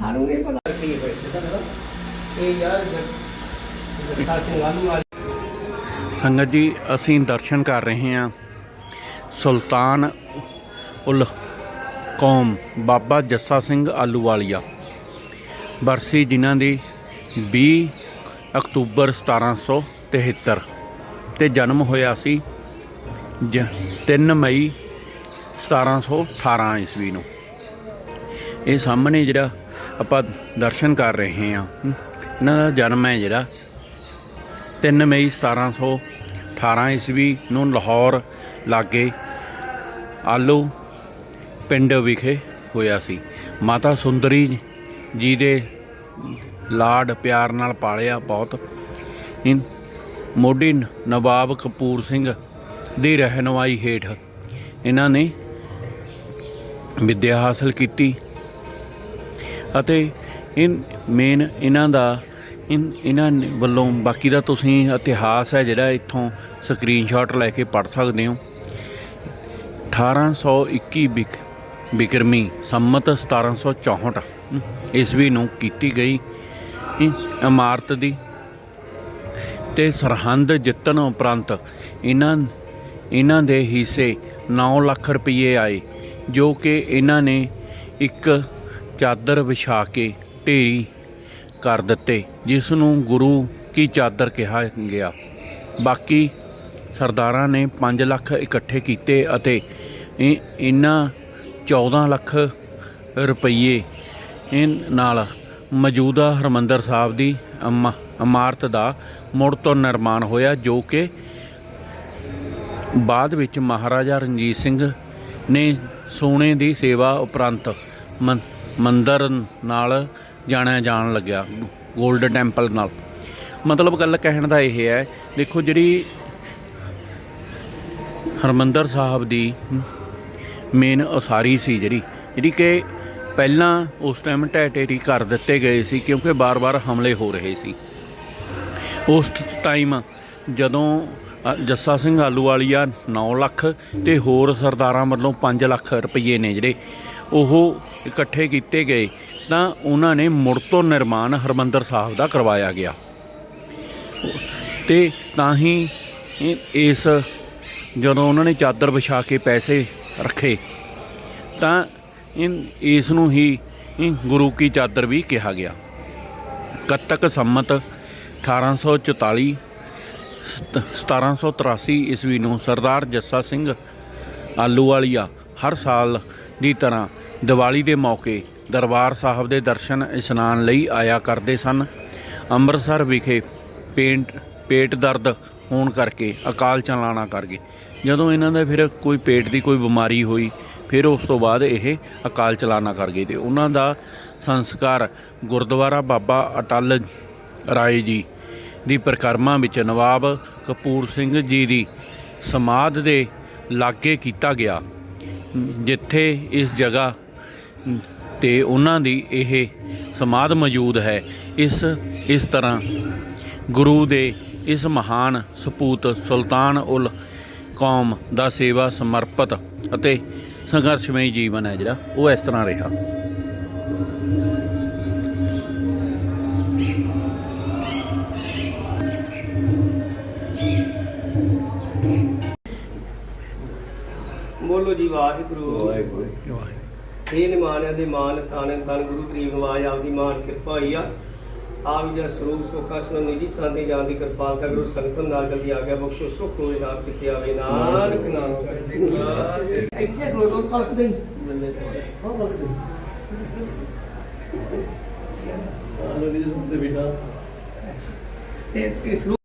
ਸਾਨੂੰ ਨਹੀਂ ਪਤਾ ਕੀ ਹੋਇਆ ਇਹ ਯਾਰ ਜਸਾ ਸਿੰਘ ਵਾਲੀ ਸੰਗਤ ਜੀ, ਅਸੀਂ ਦਰਸ਼ਨ ਕਰ ਰਹੇ ਹਾਂ ਸੁਲਤਾਨ ਉਲ ਕੌਮ ਬਾਬਾ ਜੱਸਾ ਸਿੰਘ ਆਲੂਵਾਲੀਆ। ਬਰਸੀ ਜਿਨ੍ਹਾਂ ਦੀ 20 ਅਕਤੂਬਰ 1773 ਤੇ ਜਨਮ ਹੋਇਆ ਸੀ ਜ 3 ਮਈ 1718 ਈਸਵੀ ਨੂੰ। ਇਹ ਸਾਹਮਣੇ ਜਿਹੜਾ ਆਪਾਂ ਦਰਸ਼ਨ ਕਰ ਰਹੇ ਹਾਂ। ਇਹਨਾਂ ਦਾ ਜਨਮ ਹੈ ਜਿਹੜਾ 3 ਮਈ 1718 ਈਸਵੀ ਨੂੰ ਲਾਹੌਰ ਲਾਗੇ ਆਲੂ ਪਿੰਡ ਵਿਖੇ ਹੋਇਆ ਸੀ। ਮਾਤਾ ਸੁੰਦਰੀ ਜੀ ਦੇ ਲਾਡ ਪਿਆਰ ਨਾਲ ਪਾਲਿਆ ਬਹੁਤ। ਇਨ ਮੋਢੀ ਨਵਾਬ ਕਪੂਰ ਸਿੰਘ ਦੀ ਰਹਿਨੁਮਾਈ ਹੇਠ ਇਹਨਾਂ ਨੇ ਵਿੱਦਿਆ ਹਾਸਲ ਕੀਤੀ। ਅਤੇ ਇਨ, ਮੇਨ ਇਹਨਾਂ ਦਾ, ਇਨ, ਇਹਨਾਂ ਵੱਲੋਂ, ਬਾਕੀ ਦਾ ਤੁਸੀਂ ਇਤਿਹਾਸ ਹੈ ਜਿਹੜਾ ਇੱਥੋਂ ਸਕਰੀਨਸ਼ਾਟ ਲੈ ਕੇ ਪੜ੍ਹ ਸਕਦੇ ਹੋ। 1821 ਬਿਕ ਬਿਕਰਮੀ ਸੰਮਤ 1764 ਈਸਵੀ ਨੂੰ ਕੀਤੀ ਗਈ ਇਮਾਰਤ ਦੀ। ਤੇ ਸਰਹੰਦ ਜਿੱਤਣ ਉਪਰੰਤ ਇਹਨਾਂ ਇਹਨਾਂ ਦੇ ਹਿੱਸੇ 9 ਲੱਖ ਰੁਪਏ ਆਏ, ਜੋ ਕਿ ਇਹਨਾਂ ਨੇ ਇੱਕ ਚਾਦਰ ਵਿਛਾ ਕੇ ਢੇਰੀ ਕਰ ਦਿੱਤੇ ਜਿਸ ਨੂੰ ਗੁਰੂ ਕੀ ਚਾਦਰ ਕਿਹਾ ਗਿਆ। ਬਾਕੀ ਸਰਦਾਰਾਂ ਨੇ 5 ਲੱਖ ਇਕੱਠੇ ਕੀਤੇ ਅਤੇ ਇਹ ਇਹਨਾਂ 14 ਲੱਖ ਰੁਪਏ ਇਹ ਨਾਲ ਮੌਜੂਦਾ ਹਰਮੰਦਰ ਸਾਹਿਬ ਦੀ ਇਮਾ- ਇਮਾਰਤ ਦਾ ਮੁੜ ਤੋਂ ਨਿਰਮਾਣ ਹੋਇਆ, ਜੋ ਕਿ ਬਾਅਦ ਵਿੱਚ ਮਹਾਰਾਜਾ ਰਣਜੀਤ ਸਿੰਘ ਨੇ ਸੋਨੇ ਦੀ ਸੇਵਾ ਉਪਰੰਤ ਮੰ- ਮੰਦਰ ਨਾਲ ਜਾਣਿਆ ਜਾਣ ਲੱਗਿਆ 골ਡ ਟੈਂਪਲ ਨਾਲ। ਮਤਲਬ ਗੱਲ ਕਹਿਣ ਦਾ ਇਹ ਹੈ, ਦੇਖੋ ਜਿਹੜੀ ਹਰਮੰਦਰ ਸਾਹਿਬ ਦੀ ਮੇਨ ਉਸਾਰੀ ਸੀ ਜਿਹੜੀ ਜਿਹੜੀ ਕਿ ਪਹਿਲਾਂ ਉਸ ਟਾਈਮ ਢਹਿ ਢੇਰੀ ਕਰ ਦਿੱਤੇ ਗਏ ਸੀ, ਕਿਉਂਕਿ ਬਾਰ-ਬਾਰ ਹਮਲੇ ਹੋ ਰਹੇ ਸੀ। ਉਸ ਟਾਈਮ ਜਦੋਂ ਜੱਸਾ ਸਿੰਘ ਆਲੂਵਾਲੀਆ 9 ਲੱਖ ਤੇ ਹੋਰ ਸਰਦਾਰਾਂ ਵੱਲੋਂ 5 ਲੱਖ ਰੁਪਏ ਨੇ ਜਿਹੜੇ ਉਹ ਇਕੱਠੇ ਕੀਤੇ ਗਏ, ਤਾਂ ਉਹਨਾਂ ਨੇ ਮੁੜ ਤੋਂ ਨਿਰਮਾਣ ਹਰਮੰਦਰ ਸਾਹਿਬ ਦਾ ਕਰਵਾਇਆ ਗਿਆ। ਤੇ ਤਾਂ ਹੀ ਇਸ ਜਦੋਂ ਉਹਨਾਂ ਨੇ ਚਾਦਰ ਵਿਛਾ ਕੇ ਪੈਸੇ ਰੱਖੇ, ਤਾਂ ਇਨ, ਇਸ ਨੂੰ ਹੀ ਗੁਰੂ ਕੀ ਚਾਦਰ ਵੀ ਕਿਹਾ ਗਿਆ। ਕੱਤਕ ਸੰਮਤ 1844 ਸਤ- 1783 ਈਸਵੀ ਨੂੰ ਸਰਦਾਰ ਜੱਸਾ ਸਿੰਘ ਆਲੂਵਾਲੀਆ ਹਰ ਸਾਲ ਦੀ ਤਰ੍ਹਾਂ ਦੀਵਾਲੀ ਦੇ ਮੌਕੇ ਦਰਬਾਰ ਸਾਹਿਬ ਦੇ ਦਰਸ਼ਨ ਇਸ਼ਨਾਨ ਲਈ ਆਇਆ ਕਰਦੇ ਸਨ। ਅੰਮ੍ਰਿਤਸਰ ਵਿਖੇ ਪੇਂਟ, ਪੇਟ ਦਰਦ ਹੋਣ ਕਰਕੇ ਅਕਾਲ ਚਲਾਣਾ ਕਰ ਗਏ। ਜਦੋਂ ਇਹਨਾਂ ਦਾ ਫਿਰ ਕੋਈ ਪੇਟ ਦੀ ਕੋਈ ਬਿਮਾਰੀ ਹੋਈ, ਫਿਰ ਉਸ ਤੋਂ ਬਾਅਦ ਇਹ ਅਕਾਲ ਚਲਾਣਾ ਕਰ ਗਏ ਤੇ ਉਹਨਾਂ ਦਾ ਸੰਸਕਾਰ ਗੁਰਦੁਆਰਾ ਬਾਬਾ ਅਟਲ ਰਾਏ ਜੀ ਦੀ ਪ੍ਰਕਰਮਾ ਵਿੱਚ ਨਵਾਬ ਕਪੂਰ ਸਿੰਘ ਜੀ ਦੀ ਸਮਾਧ ਦੇ ਲਾਗੇ ਕੀਤਾ ਗਿਆ, ਜਿੱਥੇ ਇਸ ਜਗ੍ਹਾ ਤੇ ਉਹਨਾਂ ਦੀ ਇਹ ਸਮਾਧ ਮੌਜੂਦ ਹੈ। ਇਸ ਇਸ ਤਰ੍ਹਾਂ ਗੁਰੂ ਦੇ ਇਸ ਮਹਾਨ ਸਪੂਤ ਸੁਲਤਾਨ ਉਲ ਕੌਮ ਦਾ ਸੇਵਾ ਸਮਰਪਿਤ ਅਤੇ ਸੰਘਰਸ਼ਮਈ ਜੀਵਨ ਹੈ ਜਿਹੜਾ ਉਹ ਇਸ ਤਰ੍ਹਾਂ ਰਿਹਾ। ਬੋਲੋ ਜੀ ਵਾਹਿਗੁਰੂ। ਇਹ ਨਿਮਾਨਿਆਂ ਦੇ ਮਾਨ ਤਾਨ ਤਨ ਗੁਰੂ ਗਰੀਬ ਨਵਾਜ ਆਪਦੀ ਮਾਨ ਕਿਰਪਾ ਹੋਈ ਆ। ਆਪ ਜੀ ਦਾ ਸਰੂਪ ਸੋਖਾ ਸੁਣ ਨਿਜੀ ਸਥਾਨ ਤੇ ਜਾਣ ਦੀ ਕਿਰਪਾਲਤਾ ਕਰੋ ਸੰਗਤਨ ਨਾਲ ਜਲਦੀ ਆ ਗਿਆ। ਬਖਸ਼ੋ ਸੁਖ ਹੋਏ ਨਾਮ ਕਿਤੇ ਆਵੇ ਨਾਨਕ ਨਾਮ। ਇੱਥੇ ਰੋਡ ਪਲਕ ਦੇ ਹਾਂ ਪਲਕ ਦੇ ਤੇ ਤੇ ਸਰੂਪ